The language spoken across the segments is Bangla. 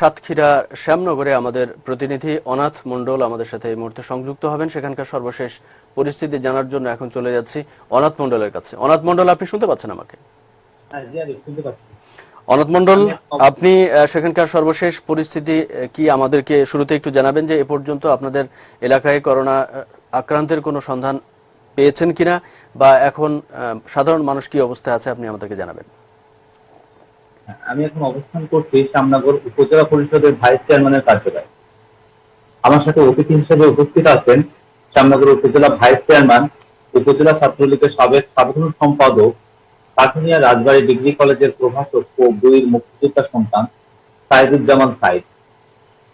সাতক্ষীরা শ্যামনগরে আমাদের প্রতিনিধি অনাথ মন্ডল আমাদের সাথে এই মুহূর্তে সংযুক্ত হবেন। সেখানকার সর্বশেষ পরিস্থিতি জানার জন্য এখন চলে যাচ্ছি অনাথ মন্ডলের কাছে। অনাথ মন্ডল আপনি শুনতে পাচ্ছেন আমাকে? হ্যাঁ অনাথ মন্ডল আপনি সেখানকার সর্বশেষ পরিস্থিতি কি আমাদেরকে শুরুতে একটু জানাবেন যে এ পর্যন্ত আপনাদের এলাকায় করোনা আক্রান্তের কোনো সন্ধান পেয়েছেন কিনা বা এখন সাধারণ মানুষ কি অবস্থায় আছে আপনি আমাদেরকে জানাবেন। আমি এখন অবস্থান করছি শ্যামনগর উপজেলা পরিষদের ভাইস চেয়ারম্যানের কার্যালয়ে। আমার সাথে অতিথি হিসেবে উপস্থিত আছেন শ্যামনগর উপজেলা ভাইস চেয়ারম্যান উপজেলা ছাত্রলীগের সাবেক সাধারণ সম্পাদক পাঠুনিয়া রাজবাড়ী ডিগ্রি কলেজের প্রভাষক ও বইয়ের মুক্তিযোদ্ধা সন্তান সাইদুজ্জামান সাইদ।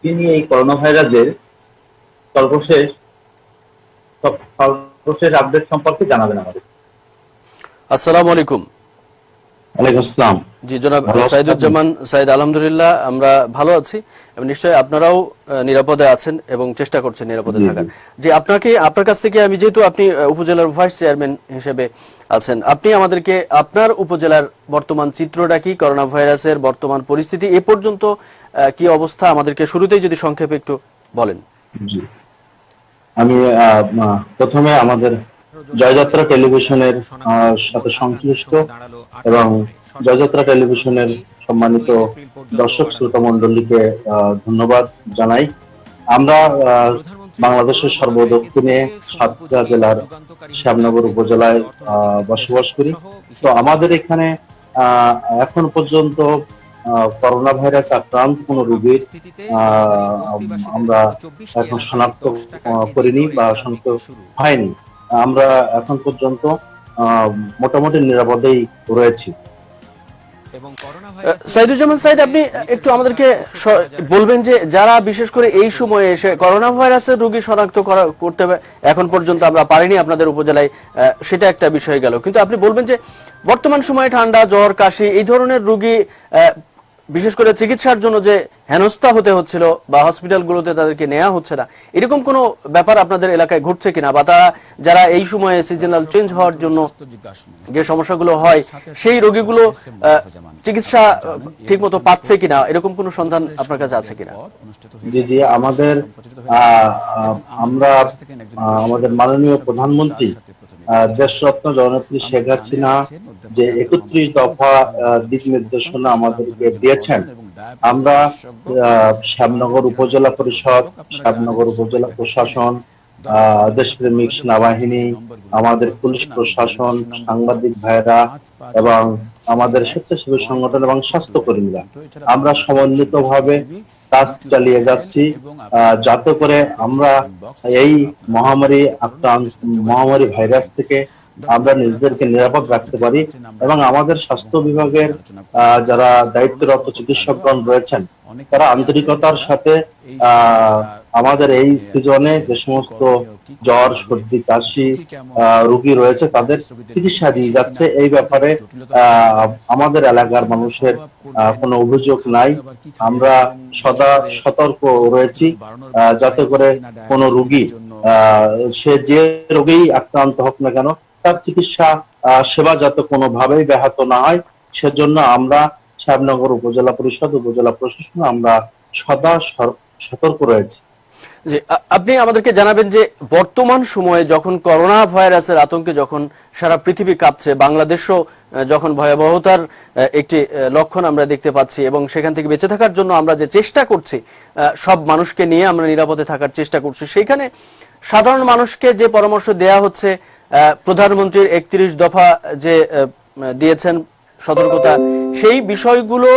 তিনি এই করোনা ভাইরাসের সর্বশেষ সর্বশেষ আপডেট সম্পর্কে জানাবেন আমাদের। আসসালামু আলাইকুম। আসসালাম। জি জনাব সাইদুজ্জামান সাইদ আলহামদুলিল্লাহ আমরা ভালো আছি। এবং নিশ্চয়ই আপনারাও নিরাপদে আছেন এবং চেষ্টা করছেন নিরাপদে থাকার। যে আপনাকে আপনার কাছ থেকে আমি যেহেতু আপনি উপজেলার ভাইস চেয়ারম্যান হিসেবে আছেন আপনি আমাদেরকে আপনার উপজেলার বর্তমান চিত্রটা কি করোনা ভাইরাসের বর্তমান পরিস্থিতি এ পর্যন্ত কি অবস্থা আমাদেরকে শুরুতেই যদি সংক্ষেপে একটু বলেন। আমি প্রথমে আমাদের জয়যাত্রা টেলিভিশনের সাথে সংশ্লিষ্ট এবং জয়যাত্রা টেলিভিশনের সম্মানিত দর্শক শ্রোতা মন্ডলীকে ধন্যবাদ জানাই। আমরা বাংলাদেশের সর্বদক্ষিণে সাতক্ষীরা জেলার শ্যামনগর উপজেলায় বসবাস করি। তো আমাদের এখানে এখন পর্যন্ত করোনা ভাইরাস আক্রান্ত কোন রোগীর আমরা এখন শনাক্ত করিনি বা শনাক্ত হয়নি। আমরা এখন পর্যন্ত মোটামুটি নিরাপদেই রয়েছি। সাইদুজ্জামান সাইদ আপনি একটু আমাদেরকে বলবেন যে যারা বিশেষ করে এই সময়ে এসে করোনা ভাইরাসের রোগী শনাক্ত করা করতে এখন পর্যন্ত আমরা পারিনি আপনাদের উপজেলায় আহ, সেটা একটা বিষয় গেল। কিন্তু আপনি বলবেন যে বর্তমান সময়ে ঠান্ডা জ্বর কাশি এই ধরনের রোগী আহ, বিশেষ করে চিকিৎসার জন্য যে হেনস্থা হতে হচ্ছিল বা হসপিটালগুলোতে তাদেরকে নেওয়া হচ্ছে না, এরকম কোনো ব্যাপার আপনাদের এলাকায় ঘটছে কিনা? বা তারা, যারা এই সময়ে সিজনাল চেঞ্জ হওয়ার জন্য যে সমস্যাগুলো হয়, সেই রোগীগুলো চিকিৎসা ঠিক মতো পাচ্ছে কিনা? এরকম কোনো সন্ধান আপনার কাছে আছে কিনা? জি জি, আমাদের আমরা আমাদের মাননীয় প্রধানমন্ত্রী দেশরত্ন জননেত্রী শেখ হাসিনা যে একত্রিশ দফা দিক নির্দেশনা আমাদেরকে দিয়েছেন। আমরা শ্যামনগর উপজেলা পরিষদ, শ্যামনগর উপজেলা প্রশাসন দেশপ্রেমিক সেনাবাহিনী, আমাদের পুলিশ প্রশাসন, সাংবাদিক ভাইরা এবং আমাদের স্বেচ্ছাসেবী সংগঠন এবং স্বাস্থ্যকর্মীরা। আমরা সমন্বিতভাবে কাজ চালিয়ে যাচ্ছি। যাতে করে আমরা এই মহামারী আক্রান্ত মহামারী ভাইরাস থেকে আমরা নিজেদেরকে নিরাপদ রাখতে পারি এবং আমাদের স্বাস্থ্য বিভাগের যারা দায়িত্বরত চিকিৎসকগণ রয়েছেন তারা আন্তরিকতার সাথে আহ, আমাদের এই সিজনে যে সমস্ত জ্বর সর্দি কাশি রোগী রয়েছে তাদের চিকিৎসা দিয়ে যাচ্ছে। এই ব্যাপারে আমাদের এলাকার মানুষের কোনো অভিযোগ নাই। আমরা সদা সতর্ক রয়েছি যাতে করে কোনো রোগী সে যে রোগেই আক্রান্ত হোক না কেন তার চিকিৎসা সেবা যাতে কোনোভাবেই ব্যাহত না হয় সেজন্য আমরা শ্যামনগর উপজেলা পরিষদ উপজেলা প্রশাসন আমরা সদা সতর্ক রয়েছি। যে আপনি আমাদেরকে জানাবেন যে, বর্তমান সময়ে যখন করোনা ভাইরাসের আতঙ্কে যখন সারা পৃথিবী কাঁপছে, বাংলাদেশও যখন ভয়াবহতার একটি লক্ষণ আমরা দেখতে পাচ্ছি এবং সেখান থেকে বেঁচে থাকার জন্য আমরা যে চেষ্টা করছি সব মানুষকে নিয়ে আমরা নিরাপদে থাকার চেষ্টা করছি, সেইখানে সাধারণ মানুষকে যে পরামর্শ দেয়া হচ্ছে প্রধানমন্ত্রীর একত্রিশ দফা যে দিয়েছেন সতর্কতা, সেই বিষয়গুলো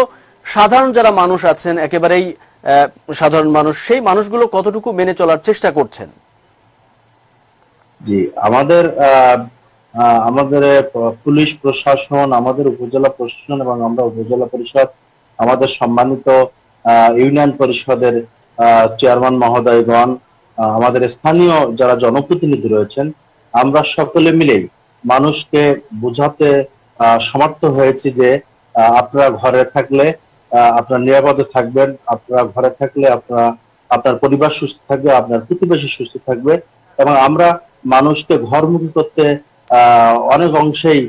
সাধারণ যারা মানুষ আছেন, একেবারেই সাধারণ মানুষ, সেই মানুষগুলো কতটুকু মেনে চলার চেষ্টা করছেন? জি, আমাদের আমাদের পুলিশ প্রশাসন, আমাদের উপজেলা প্রশাসন এবং আমরা উপজেলা পরিষদ, আমাদের সম্মানিত ইউনিয়ন পরিষদের চেয়ারম্যান মহোদয়গণ আমাদের স্থানীয় যারা জনপ্রতিনিধি রয়েছেন, আমরা সকলে মিলেই মানুষকে বোঝাতে সমর্থ হয়েছি যে আপনারা ঘরে থাকলে আপনারা নিরাপদে থাকবেন, আপনারা ঘরে থাকলে আপনারা, আপনার পরিবার সুস্থ থাকবে, আপনার প্রতিবেশী সুস্থ থাকবে এবং আমরা মানুষকে ঘরমুখী করতে অনেক অংশেই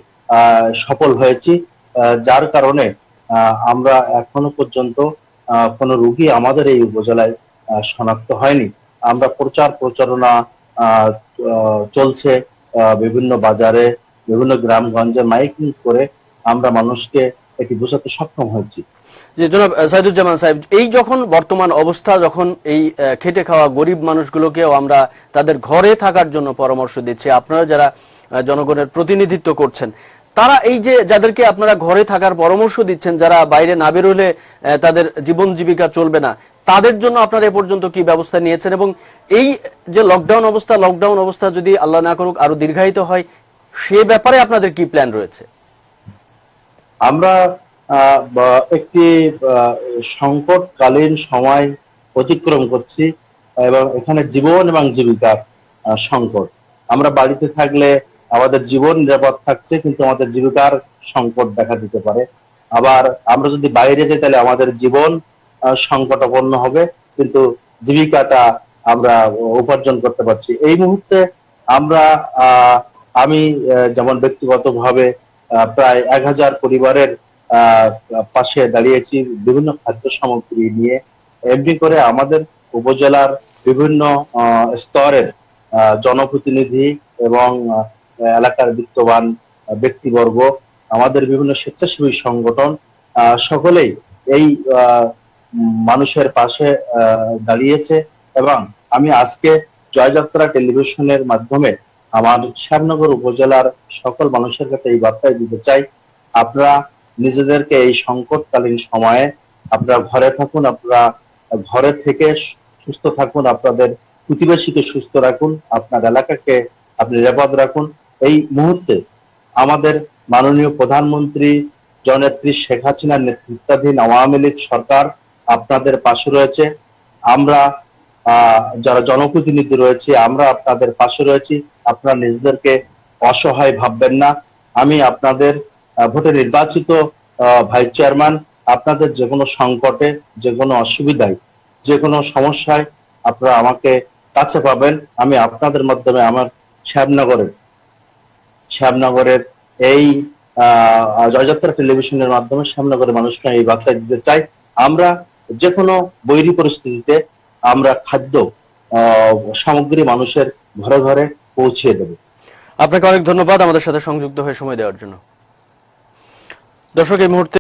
সফল হয়েছি যার কারণে আমরা এখনও পর্যন্ত কোনো রোগী আমাদের এই উপজেলায় শনাক্ত হয়নি। আমরা প্রচার প্রচারণা চলছে বিভিন্ন বাজারে, বিভিন্ন গ্রামগঞ্জে মাইকিং করে আমরা মানুষকে এটি বোঝাতে সক্ষম হয়েছি। যে জনাব সাইদুজ্জামান সাহেব, এই যখন বর্তমান অবস্থা, যখন এই খেটে খাওয়া গরিব মানুষগুলোকেও আমরা তাদের ঘরে থাকার জন্য পরামর্শ দিচ্ছি, আপনারা যারা জনগণের প্রতিনিধিত্ব করছেন, তারা এই যে যাদেরকে আপনারা ঘরে থাকার পরামর্শ দিচ্ছেন, যারা বাইরে না বেরোলে তাদের জীবন জীবিকা চলবে না, তাদের জন্য আপনারা এ পর্যন্ত কি ব্যবস্থা নিয়েছেন? এবং এই যে লকডাউন অবস্থা লকডাউন অবস্থা যদি আল্লাহ না করুক, আরও দীর্ঘায়িত হয়, সে ব্যাপারে আপনাদের কি প্ল্যান রয়েছে? আমরা একটি সংকটকালীন সময় অতিক্রম করছি এবং এখানে জীবন এবং জীবিকার সংকট। আমরা বাড়িতে থাকলে আমাদের জীবন নিরাপদ থাকছে, কিন্তু আমাদের জীবিকার সংকট দেখা দিতে পারে। আবার আমরা যদি বাইরে যাই, তাহলে আমাদের জীবন সংকটাপন্ন হবে, কিন্তু জীবিকাটা আমরা উপার্জন করতে পারছি। এই মুহূর্তে আমরা আমি যেমন ব্যক্তিগতভাবে প্রায় এক হাজার পরিবারের পাশে দাঁড়িয়েছি বিভিন্ন খাদ্য সামগ্রী নিয়ে। এমনি করে আমাদের উপজেলার বিভিন্ন স্তরের জনপ্রতিনিধি এবং এলাকার বিত্তবান ব্যক্তিবর্গ, আমাদের বিভিন্ন স্বেচ্ছাসেবী সংগঠন সকলেই এই মানুষের পাশে দাঁড়িয়েছে এবং আমি আজকে জয়যাত্রা টেলিভিশনের মাধ্যমে আমার শ্যামনগর উপজেলার সকল মানুষের কাছে এই বার্তাই দিতে চাই। আপনারা নিজেদেরকে এই সংকটকালীন সময়ে আপনারা ঘরে থাকুন, আপনারা ঘরে থেকে সুস্থ থাকুন, আপনাদের প্রতিবেশীকে সুস্থ রাখুন, আপনার এলাকাকে আপনি নিরাপদ রাখুন। এই মুহূর্তে আমাদের মাননীয় প্রধানমন্ত্রী জননেত্রী শেখ হাসিনার নেতৃত্বাধীন আওয়ামী লীগ সরকার আপনাদের পাশে রয়েছে। আমরা যারা জনপ্রতিনিধি রয়েছে, আমরা আপনাদের পাশে রয়েছি। আপনারা নিজেদেরকে অসহায় ভাববেন না। আমি আপনাদের ভোটে নির্বাচিত ভাইস চেয়ারম্যান, আপনাদের যে কোনো সংকটে, যে কোনো অসুবিধায়, যে কোনো সমস্যায় আপনারা আমাকে কাছে পাবেন। আমি আপনাদের মাধ্যমে আমার শ্যামনগরের শ্যামনগরের এই জয়যাত্রা টেলিভিশনের মাধ্যমে শ্যামনগরের মানুষকে এই বার্তা দিতে চাই। আমরা যে কোনো বৈরী পরিস্থিতিতে আমরা খাদ্য সামগ্রী মানুষের ঘরে ঘরে পৌঁছিয়ে দেবো। আপনাকে অনেক ধন্যবাদ আমাদের সাথে সংযুক্ত হয়ে সময় দেওয়ার জন্য। দর্শক এই মুহূর্তে